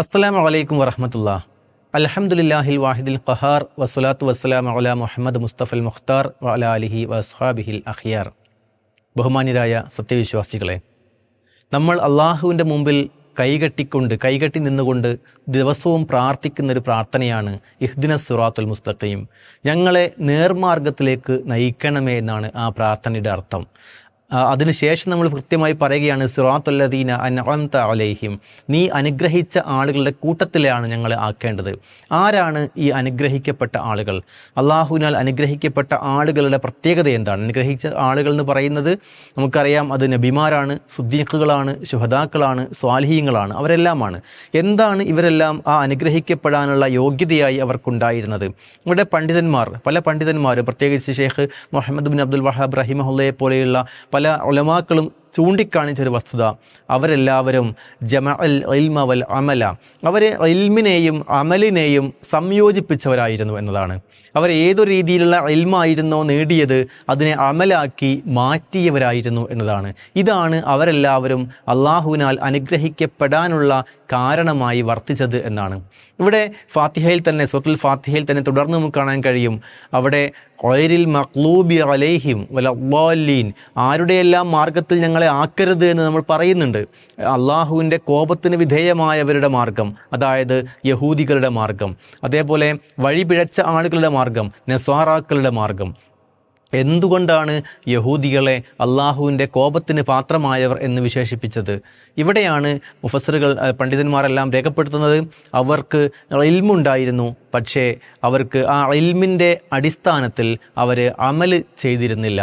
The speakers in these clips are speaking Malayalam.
അസ്സലാമു വലൈക്കും വറഹമത്തുള്ള. അലഹമുല്ലാഹിൽ വാഹിദിൽ ഖഹാർ വസ്സലാത്തു വസ്സലാം അല മുഹമ്മദ് മുസ്തഫൽ മുഖ്താർ വല അലിഹി വസ്ഹാബിഹിൽ അഖിയാർ. ബഹുമാന്യരായ സത്യവിശ്വാസികളെ നമ്മൾ അള്ളാഹുവിന്റെ മുമ്പിൽ കൈകെട്ടിക്കൊണ്ട് കൈകെട്ടി നിന്നുകൊണ്ട് ദിവസവും പ്രാർത്ഥിക്കുന്ന ഒരു പ്രാർത്ഥനയാണ് ഇഹ്ദിന സുറാത്തുൽ മുസ്തഖീം. ഞങ്ങളെ നേർമാർഗത്തിലേക്ക് നയിക്കണമേ എന്നാണ് ആ പ്രാർത്ഥനയുടെ അർത്ഥം. അതിനുശേഷം നമ്മൾ കൃത്യമായി പറയുകയാണ് സിറാത്തുല്ലദീന അൻഅംത അലൈഹിം. നീ അനുഗ്രഹിച്ച ആളുകളുടെ കൂട്ടത്തിലാണ് ഞങ്ങൾ ആക്കേണ്ടത്. ആരാണ് ഈ അനുഗ്രഹിക്കപ്പെട്ട ആളുകൾ? അള്ളാഹുവിനാൽ അനുഗ്രഹിക്കപ്പെട്ട ആളുകളുടെ പ്രത്യേകത എന്താണ്? അനുഗ്രഹിച്ച ആളുകൾ എന്ന് പറയുന്നത് നമുക്കറിയാം അത് നബിമാരാണ് സുദ്ദീഖുകളാണ് ശുഹദാക്കളാണ് സ്വാലിഹീങ്ങളാണ് അവരെല്ലാമാണ്. എന്താണ് ഇവരെല്ലാം ആ അനുഗ്രഹിക്കപ്പെടാനുള്ള യോഗ്യതയായി അവർക്കുണ്ടായിരുന്നത്? ഇവിടെ പണ്ഡിതന്മാർ പല പണ്ഡിതന്മാരും പ്രത്യേകിച്ച് Sheikh Muhammad bin Abdul Wahab റഹിമഹുല്ലയെ പോലെയുള്ള പല ഉലമാക്കളും ചൂണ്ടിക്കാണിച്ച ഒരു വസ്തുത. അവരെല്ലാവരും ജമ അൽ ഇൽമ വൽ അമല. അവരെ ഇൽമിനെയും അമലിനെയും സംയോജിപ്പിച്ചവരായിരുന്നു എന്നതാണ്. അവർ ഏതൊരു രീതിയിലുള്ള ഇൽമായിരുന്നോ നേടിയത് അതിനെ അമലാക്കി മാറ്റിയവരായിരുന്നു എന്നതാണ്. ഇതാണ് അവരെല്ലാവരും അള്ളാഹുവിനാൽ അനുഗ്രഹിക്കപ്പെടാനുള്ള കാരണമായി വർത്തിച്ചത് എന്നാണ്. ഇവിടെ ഫാത്തിഹയിൽ തന്നെ സുത്തുൽ ഫാത്തിഹയിൽ തന്നെ തുടർന്ന് നമുക്ക് കാണാൻ കഴിയും. അവിടെ ഒയരിൽ മക്ലൂബി അലൈഹിം വലീൻ ആരുടെയെല്ലാം മാർഗത്തിൽ ഞങ്ങളെ ആക്കരുത് എന്ന് നമ്മൾ പറയുന്നുണ്ട്. അള്ളാഹുവിന്റെ കോപത്തിന് വിധേയമായവരുടെ മാർഗം അതായത് യഹൂദികളുടെ മാർഗം അതേപോലെ വഴിപിഴച്ച ആളുകളുടെ മാർഗം നെസ്വാറാക്കളുടെ മാർഗം. എന്തുകൊണ്ടാണ് യഹൂദികളെ അള്ളാഹുവിന്റെ കോപത്തിന് പാത്രമായവർ എന്ന് വിശേഷിപ്പിച്ചത്? ഇവിടെയാണ് മുഫസറുകൾ പണ്ഡിതന്മാരെല്ലാം രേഖപ്പെടുത്തുന്നത്. അവർക്ക് ഇൽമുണ്ടായിരുന്നു പക്ഷേ അവർക്ക് ആ ഇൽമിന്റെ അടിസ്ഥാനത്തിൽ അവർ അമൽ ചെയ്തിരുന്നില്ല.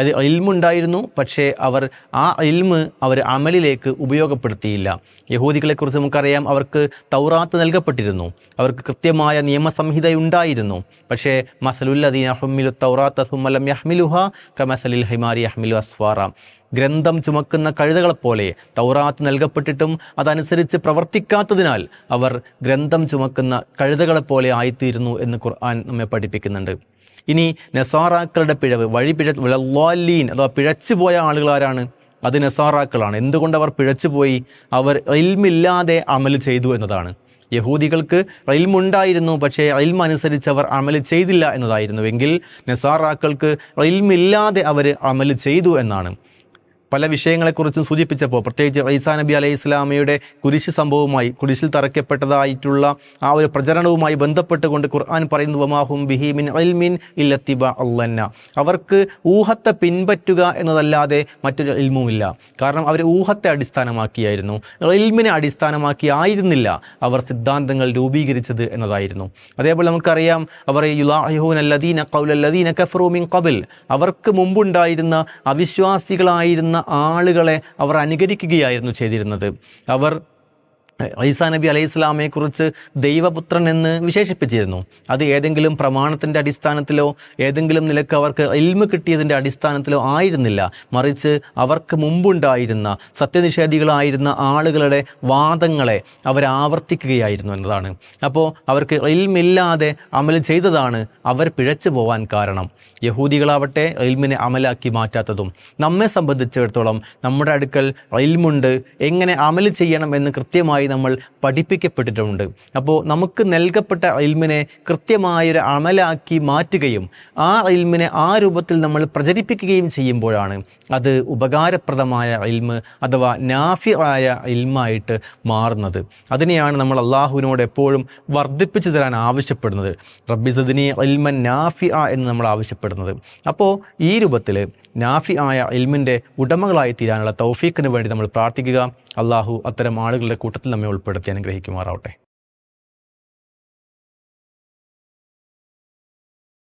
അത് ഇൽമുണ്ടായിരുന്നു പക്ഷേ അവർ ആ ഇൽമ് അവർ അമലിലേക്ക് ഉപയോഗപ്പെടുത്തിയില്ല. യഹൂദികളെക്കുറിച്ച് നമുക്കറിയാം അവർക്ക് തൗറാത്ത് നൽകപ്പെട്ടിരുന്നു. അവർക്ക് കൃത്യമായ നിയമസംഹിതയുണ്ടായിരുന്നു. പക്ഷേ മസലുല്ലദീന അഹമ്മിലു തൗറാത്ത് സുമലം യഹ്മിലുഹ കമസലിൽ ഹിമാരി അഹ്മിലു അസ്വാറ. ഗ്രന്ഥം ചുമക്കുന്ന കഴുതകളെപ്പോലെ തൗറാത്ത് നൽകപ്പെട്ടിട്ടും അതനുസരിച്ച് പ്രവർത്തിക്കാത്തതിനാൽ അവർ ഗ്രന്ഥം ചുമക്കുന്ന കഴുതകളെപ്പോലെ ആയിത്തീരുന്നു എന്ന് ഖുർആൻ നമ്മെ പഠിപ്പിക്കുന്നുണ്ട്. ഇനി നെസാറാക്കളുടെ പിഴവ് വഴി പിഴ വിളവാലീൻ അഥവാ പിഴച്ചുപോയ ആളുകൾ ആരാണ് അത് നെസാറാക്കളാണ്. എന്തുകൊണ്ട് അവർ പിഴച്ചുപോയി? അവർ ഇൽമില്ലാതെ അമൽ ചെയ്തു എന്നതാണ്. യഹൂദികൾക്ക് ഇൽമുണ്ടായിരുന്നു പക്ഷേ ഇൽമ അനുസരിച്ച് അവർ അമൽ ചെയ്തില്ല എന്നതായിരുന്നുവെങ്കിൽ നെസാറാക്കൾക്ക് ഇൽമില്ലാതെ അവർ അമൽ ചെയ്തു എന്നാണ്. പല വിഷയങ്ങളെക്കുറിച്ചും സൂചിപ്പിച്ചപ്പോൾ പ്രത്യേകിച്ച് റൈസാ നബി അലൈഹി ഇസ്ലാമയുടെ കുരിശ് സംഭവവുമായി കുരിശിൽ തറയ്ക്കപ്പെട്ടതായിട്ടുള്ള ആ ഒരു പ്രചരണവുമായി ബന്ധപ്പെട്ടുകൊണ്ട് ഖുർആൻ പറയുന്നു വമാഹും ബിഹിമിൻ അൽമിൻ ഇല്ലത്തിബ അള്ളന്ന. അവർക്ക് ഊഹത്തെ പിൻപറ്റുക എന്നതല്ലാതെ മറ്റൊരു ഇൽമുമില്ല. കാരണം അവർ ഊഹത്തെ അടിസ്ഥാനമാക്കിയായിരുന്നു. ഇൽമിനെ അടിസ്ഥാനമാക്കി ആയിരുന്നില്ല അവർ സിദ്ധാന്തങ്ങൾ രൂപീകരിച്ചത് എന്നതായിരുന്നു. അതേപോലെ നമുക്കറിയാം അവർ യുലാഹൂൻ അല്ലദീന കൗലല്ലദീന കഫറൂമിൻ കബിൽ അവർക്ക് മുമ്പുണ്ടായിരുന്ന അവിശ്വാസികളായിരുന്ന ആളുകളെ അവർ അനുകരിക്കുകയായിരുന്നു ചെയ്തിരുന്നത്. അവർ ഈസാ നബി അലൈഹി സ്വലാമയെ കുറിച്ച് ദൈവപുത്രൻ എന്ന് വിശേഷിപ്പിച്ചിരുന്നു. അത് ഏതെങ്കിലും പ്രമാണത്തിന്റെ അടിസ്ഥാനത്തിലോ ഏതെങ്കിലും നിലയ്ക്ക് അവർക്ക് ഇൽമ കിട്ടിയതിന്റെ അടിസ്ഥാനത്തിലോ ആയിരുന്നില്ല. മറിച്ച് അവർക്ക് മുമ്പുണ്ടായിരുന്ന സത്യനിഷേധികളായിരുന്ന ആളുകളുടെ വാദങ്ങളെ അവർ ആവർത്തിക്കുകയായിരുന്നു എന്നതാണ്. അപ്പോൾ അവർക്ക് ഇൽമില്ലാതെ അമൽ ചെയ്തതാണ് അവർ പിഴച്ചു പോവാൻ കാരണം. യഹൂദികളാവട്ടെ ഇൽമിനെ അമലാക്കി മാറ്റാത്തതും നമ്മെ സംബന്ധിച്ചിടത്തോളം നമ്മുടെ അടുക്കൽ ഇൽമുണ്ട് എങ്ങനെ അമൽ ചെയ്യണം എന്ന് കൃത്യമായി നമ്മൾ പഠിപ്പിക്കപ്പെട്ടിട്ടുണ്ട്. അപ്പോൾ നമുക്ക് നൽകപ്പെട്ട ഇൽമിനെ കൃത്യമായൊരു അമലാക്കി മാറ്റുകയും ആ ഇൽമിനെ ആ രൂപത്തിൽ നമ്മൾ പ്രചരിപ്പിക്കുകയും ചെയ്യുമ്പോഴാണ് അത് ഉപകാരപ്രദമായ ഇൽമ് അഥവാ നാഫി ആയ ഇൽമായിട്ട് മാറുന്നത്. അതിനെയാണ് നമ്മൾ അള്ളാഹുവിനോട് എപ്പോഴും വർദ്ധിപ്പിച്ചു തരാൻ ആവശ്യപ്പെടുന്നത്. റബ്ബി സദിനി ഇൽമൻ നാഫി ആ എന്ന് നമ്മൾ ആവശ്യപ്പെടുന്നത്. അപ്പോൾ ഈ രൂപത്തിൽ നാഫി ആയ ഇൽമിന്റെ ഉടമകളായി തീരാനുള്ള തൗഫീഖിന് വേണ്ടി നമ്മൾ പ്രാർത്ഥിക്കുക. അള്ളാഹു അത്തരം ആളുകളുടെ കൂട്ടത്തിൽ നമ്മെ ഉൾപ്പെടുത്തി അനുഗ്രഹിക്കുമാറാവട്ടെ.